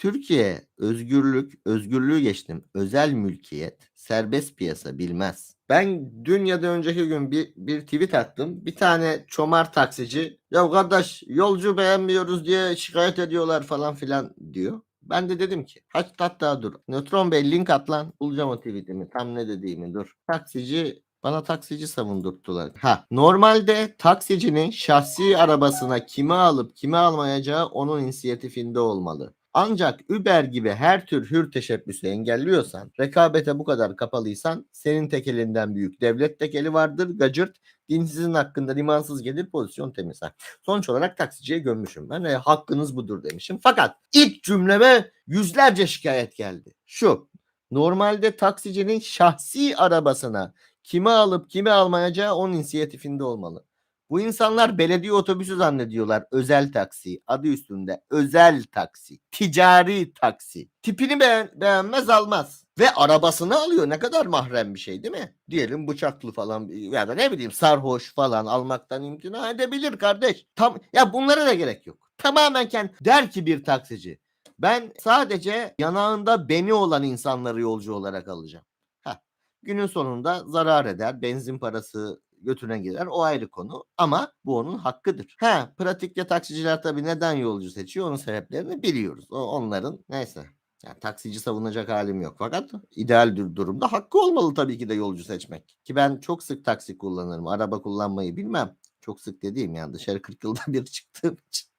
Türkiye özgürlük, özgürlüğü geçtim. Özel mülkiyet, serbest piyasa bilmez. Ben dün ya da önceki gün bir, bir tweet attım. Bir tane çomar taksici ya kardeş yolcu beğenmiyoruz diye şikayet ediyorlar falan filan diyor. Ben de dedim ki hatta hatta dur. Nötron Bey link at lan. Bulacağım o tweetimi. Tam ne dediğimi dur. Taksici bana taksici savundurttular. Ha, normalde taksicinin şahsi arabasına kimi alıp kimi almayacağı onun inisiyatifinde olmalı. Ancak Uber gibi her tür hür teşebbüsü engelliyorsan, rekabete bu kadar kapalıysan senin tekelinden büyük devlet tekeli vardır, gacırt, dinsizin hakkında limansız gelir pozisyon temiz. Sonuç olarak taksiciye gömmüşüm ben ve hakkınız budur demişim. Fakat ilk cümleme yüzlerce şikayet geldi. Şu, normalde taksicinin şahsi arabasına kimi alıp kimi almayacağı onun inisiyatifinde olmalı. Bu insanlar belediye otobüsü zannediyorlar. Özel taksi. Adı üstünde. Özel taksi. Ticari taksi. Tipini beğen- beğenmez almaz. Ve arabasını alıyor. Ne kadar mahrem bir şey değil mi? Diyelim bıçaklı falan ya da ne bileyim sarhoş falan almaktan imtina edebilir kardeş. Tam ya bunlara da gerek yok. Tamamen kendi der ki bir taksici. Ben sadece yanağında beni olan insanları yolcu olarak alacağım. Heh. Günün sonunda zarar eder. Benzin parası götüne girer. O ayrı konu. Ama bu onun hakkıdır. Ha, pratikte taksiciler tabii neden yolcu seçiyor onun sebeplerini biliyoruz. O onların neyse. Yani taksici savunacak halim yok. Fakat ideal durumda hakkı olmalı tabii ki de yolcu seçmek. Ki ben çok sık taksi kullanırım. Araba kullanmayı bilmem. Çok sık dediğim yani dışarı 40 yılda bir çıktığım için.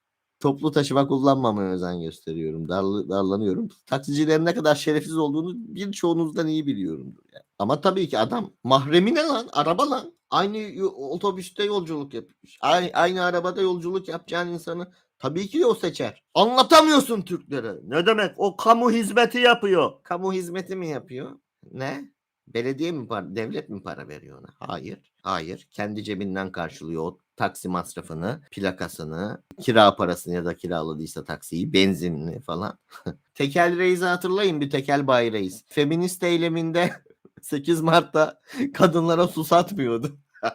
Toplu taşıma kullanmamaya özen gösteriyorum. Darlı, darlanıyorum. Taksicilerin ne kadar şerefsiz olduğunu birçoğunuzdan iyi biliyorumdur. Yani. Ama tabii ki adam mahremi ne lan? Araba lan. Aynı otobüste yolculuk yapmış. Aynı, aynı arabada yolculuk yapacağın insanı tabii ki o seçer. Anlatamıyorsun Türklere. Ne demek? O kamu hizmeti yapıyor. Kamu hizmeti mi yapıyor? Ne? Belediye mi para, devlet mi para veriyor ona? Hayır. Hayır. Kendi cebinden karşılıyor o taksi masrafını, plakasını, kira parasını ya da kiraladıysa taksiyi, benzinini falan. tekel reisi hatırlayın bir tekel bay reis. Feminist eyleminde 8 Mart'ta kadınlara su satmıyordu.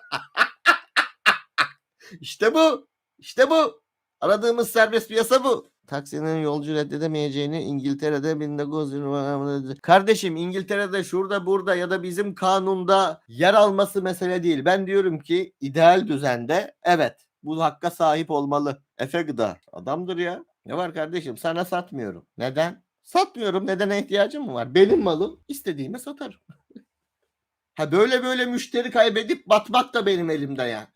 işte bu. İşte bu. Aradığımız serbest piyasa bu. Taksinin yolcu reddedemeyeceğini İngiltere'de 1920 Kardeşim İngiltere'de şurada burada ya da bizim kanunda yer alması mesele değil. Ben diyorum ki ideal düzende evet bu hakka sahip olmalı. Efe Gıda adamdır ya. Ne var kardeşim sana satmıyorum. Neden? Satmıyorum. Nedene ihtiyacım mı var? Benim malım istediğime satarım. ha böyle böyle müşteri kaybedip batmak da benim elimde ya.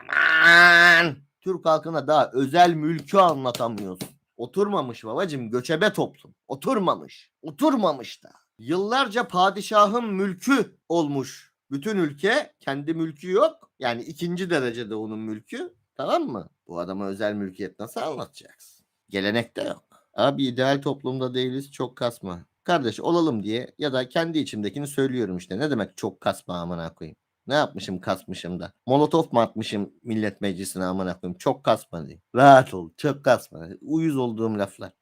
Aman! Türk halkına daha özel mülkü anlatamıyorsun. Oturmamış babacım göçebe toplum. Oturmamış. Oturmamış da. Yıllarca padişahın mülkü olmuş. Bütün ülke kendi mülkü yok. Yani ikinci derecede onun mülkü. Tamam mı? Bu adama özel mülkiyet nasıl anlatacaksın? Gelenekte yok. Abi ideal toplumda değiliz çok kasma. Kardeş olalım diye ya da kendi içimdekini söylüyorum işte. Ne demek çok kasma amına koyayım. Ne yapmışım kasmışım da. Molotof mu atmışım millet meclisine amına koyayım. Çok kasma. Rahat ol çok kasma. Uyuz olduğum laflar.